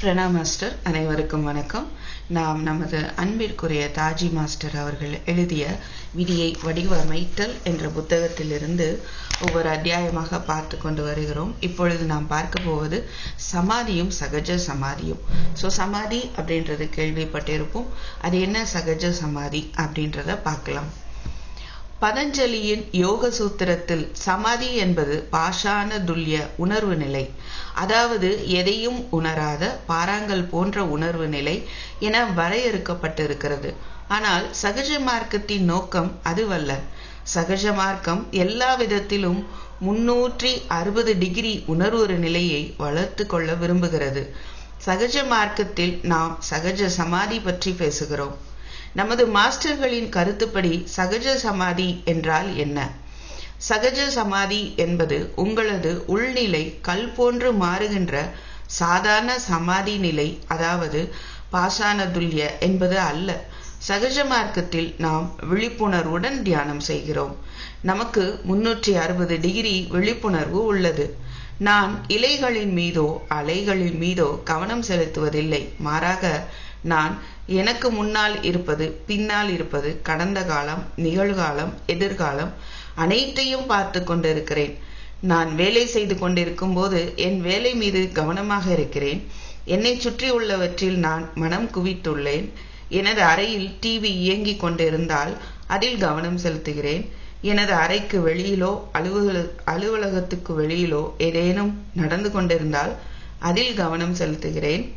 பிரணா master அனைவருக்கும் வணக்கம். நாம் நமது அன்பிற்குரிய தாஜி மாஸ்டர் அவர்கள் எழுதிய விதியை வடிவமைத்தல் என்ற புத்தகத்திலிருந்து ஒவ்வொரு அத்தியாயமாக பார்த்து கொண்டு வருகிறோம். இப்பொழுது நாம் பார்க்க போவது சமாதியும் சகஜ சமாதியும். ஸோ சமாதி அப்படின்றது கேள்விப்பட்டிருப்போம். அது என்ன சகஜ சமாதி அப்படின்றத பார்க்கலாம். பதஞ்சலியின் யோக சூத்திரத்தில் சமாதி என்பது பாஷான துல்லிய உணர்வு நிலை. அதாவது எதையும் உணராத பாறாங்கல் போன்ற உணர்வு நிலை என வரையறுக்கப்பட்டிருக்கிறது. ஆனால் சகஜ மார்க்கத்தின் நோக்கம் அதுவல்ல. சகஜ மார்க்கம் எல்லா விதத்திலும் முன்னூற்றி அறுபது டிகிரி உணர்வு நிலையை வளர்த்து கொள்ள விரும்புகிறது. சகஜ மார்க்கத்தில் நாம் சகஜ சமாதி பற்றி பேசுகிறோம். நமது மாஸ்டர்களின் கருத்துப்படி சகஜ சமாதி என்றால் என்ன? சகஜ சமாதி என்பது உங்களது உள்நிலை கல் போன்று மாறுகின்ற சாதாரண சமாதி நிலை அதாவது பாசான துல்லிய என்பது அல்ல. சகஜ மார்க்கத்தில் நாம் விழிப்புணர்வுடன் தியானம் செய்கிறோம். நமக்கு முன்னூற்றி அறுபது டிகிரி விழிப்புணர்வு உள்ளது. நான் இலைகளின் மீதோ அலைகளின் மீதோ கவனம் செலுத்துவதில்லை. மாறாக நான் எனக்கு முன்னால் இருப்பது பின்னால் இருப்பது கடந்த காலம் நிகழ்காலம் எதிர்காலம் அனைத்தையும் பார்த்து கொண்டிருக்கிறேன். நான் வேலை செய்து கொண்டிருக்கும் போது என் வேலை மீது கவனமாக இருக்கிறேன். என்னை சுற்றி உள்ளவற்றில் நான் மனம் குவித்துள்ளேன். எனது அறையில் டிவி இயங்கிக் கொண்டிருந்தால் அதில் கவனம் செலுத்துகிறேன். எனது அறைக்கு வெளியிலோ அலுவல அலுவலகத்துக்கு வெளியிலோ ஏதேனும் நடந்து கொண்டிருந்தால் அதில் கவனம் செலுத்துகிறேன்.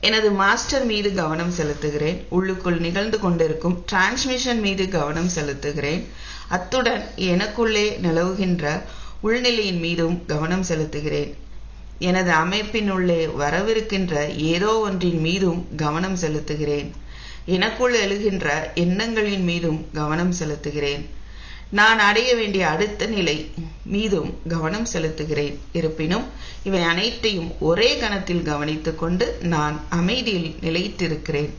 எனது மாஸ்டர் மீது கவனம் செலுத்துகிறேன். உள்ளுக்குள் நிகழ்ந்து கொண்டிருக்கும் டிரான்ஸ்மிஷன் மீது கவனம் செலுத்துகிறேன். அத்துடன் எனக்குள்ளே நிலவுகின்ற உள்நிலையின் மீதும் கவனம் செலுத்துகிறேன். எனது அமைப்பின் உள்ளே வரவிருக்கின்ற ஏதோ ஒன்றின் மீதும் கவனம் செலுத்துகிறேன். எனக்குள் எழுகின்ற எண்ணங்களின் மீதும் கவனம் செலுத்துகிறேன். நான் அடைய வேண்டிய அடுத்த நிலை மீதும் கவனம் செலுத்துகிறேன். இருப்பினும் இவை அனைத்தையும் ஒரே கணத்தில் கவனித்துக் கொண்டு நான் அமைதியில் நிலைத்திருக்கிறேன்.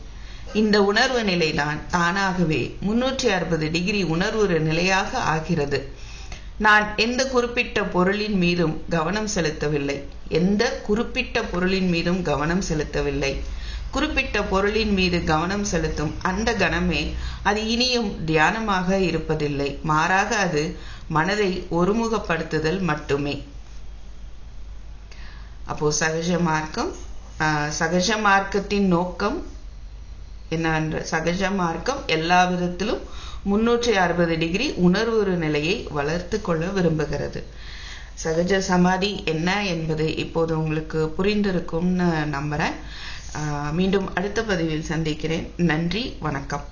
இந்த உணர்வு நிலைதான் தானாகவே முன்னூற்றி அறுபது டிகிரி உணர்வு நிலையாக ஆகிறது. நான் எந்த குறிப்பிட்ட பொருளின் மீதும் கவனம் செலுத்தவில்லை. எந்த குறிப்பிட்ட பொருளின் மீதும் கவனம் செலுத்தவில்லை. குறிப்பிட்ட பொருளின் மீது கவனம் செலுத்தும் அந்த கணமே அது இனியும் தியானமாக இருப்பதில்லை. மாறாக அது மனதை ஒருமுகப்படுத்துதல் மட்டுமே. அப்போ சகஜ மார்க்கம் சகஜ மார்க்கத்தின் நோக்கம் என்னவென்ற சகஜ மார்க்கம் எல்லா விதத்திலும் முன்னூற்றி அறுபது டிகிரி உணர்வு நிலையை வளர்த்து கொள்ள விரும்புகிறது. சகஜ சமாதி என்ன என்பது இப்போது உங்களுக்கு புரிந்திருக்கும்னு நம்புறேன். மீண்டும் அடுத்த பதிவில் சந்திக்கிறேன். நன்றி வணக்கம்.